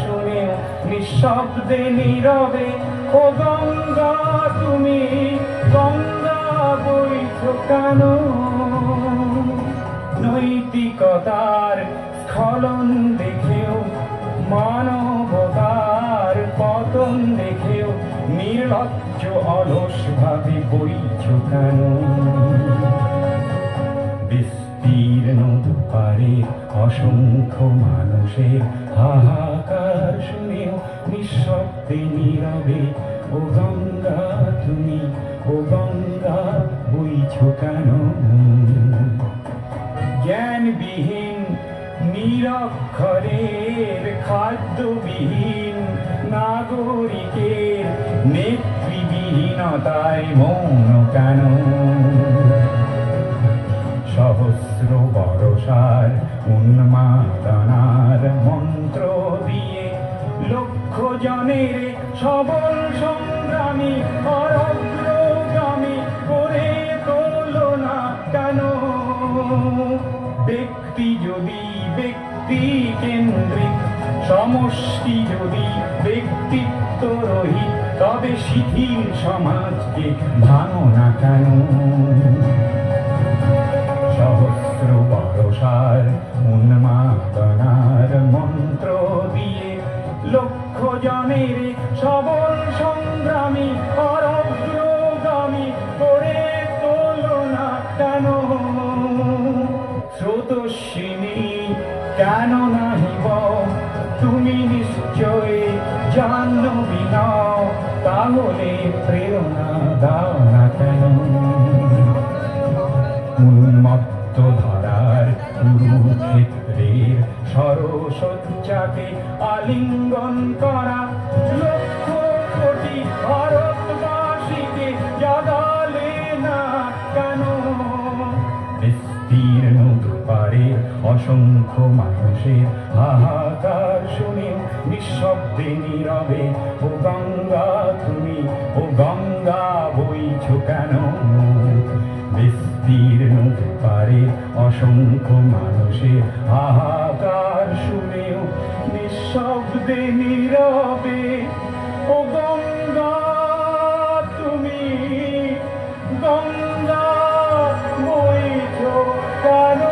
শুনেও নিঃশব্দে নীরবে, ও গঙ্গা, তুমি গঙ্গা বইছ কেন? নৈতিকতার স্খলন দেখেও, মানবতার পতন দেখেও, নির্লজ্জ অলস ভাবে বইছ কেন বিস্তীর্ণ দুপারে অসংখ্য মানুষের হাহাকার শুনেও নিঃশব্দে নীরবে, ও গঙ্গা, তুমি, ও গঙ্গা, বইছ কেন? জ্ঞানবিহীন, নিরক্ষরের, খাদ্যবিহীন, নাগরিকের নেতৃবিহীনতায় মৌন কেন? সহস্র বরসার উন্মাদনার মন্ত্র দিয়ে লক্ষ জনের সবল সংগ্রামী অরগ্রগামী করে তোলো না কেন? ব্যক্তি যদি ব্যক্তি কেন্দ্রিক, সমষ্টি যদি ব্যক্তিত্ব রহিত তবে শিথিল সমাজকে ভাঙো না কেন? জনের সবল সংগ্রামী অরগ্রগামী করে তোলো না কেন? স্রোতস্বিনী, কেন নাহিব তুমি নিশ্চয় জাহ্নবী নাও, তাহলে প্রেরণা দাও না কেন? সরসজ্জাকে আলিঙ্গন করা জাগালে না কেন? বিস্তীর্ণ দুপারে অসংখ্য মানুষের হাহাকার শুনেও নিঃশব্দে নীরবে, ও গঙ্গা, তুমি, ও গঙ্গা বইছ কেন? বিস্তীর্ণ পারে অসংখ্য মানুষের হাহাকার তার শুনেও নিঃশব্দে নীরবে ও গঙ্গা তুমি গঙ্গা বই চোখ কার